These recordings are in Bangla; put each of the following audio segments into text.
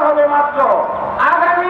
হবে মাত্র। আগামী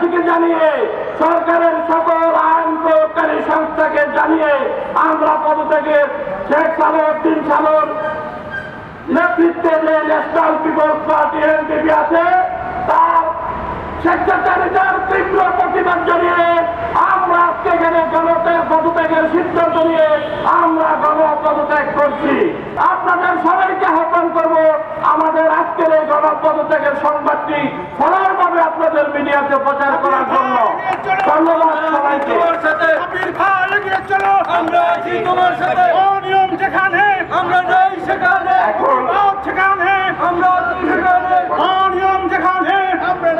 বাংলাদেশকে জানিয়ে সরকারের সকল আইন প্রয়োগকারী সংস্থাকে জানিয়ে আমরা পদ থেকে শেখ সালুদ্দিন সালুর নেতৃত্বে যে ন্যাশনাল পিপলস পার্টি এনপিপি আছে, তার স্বেচ্ছাচারিতার তীব্র প্রতিবাদ জানিয়ে আমরা আজকে এখানে জনতার পদত্যাগের সিদ্ধান্ত নিয়ে আমরা গণ পদত্যাগ করছি। আপনাদের সবাইকে আহ্বান করব, আমাদের আজকের এই গণ পদত্যাগের সংবাদটি ফলো আপনাদের মিডিয়াতে প্রচার করার জন্য। ধন্যবাদ সবাইকে। আমরা আছি তোমার সাথে। অনিয়ম যেখানে আমরা নাই সেখানে। এখন সেখানে আমরা অনিয়ম যেখানে। আমরা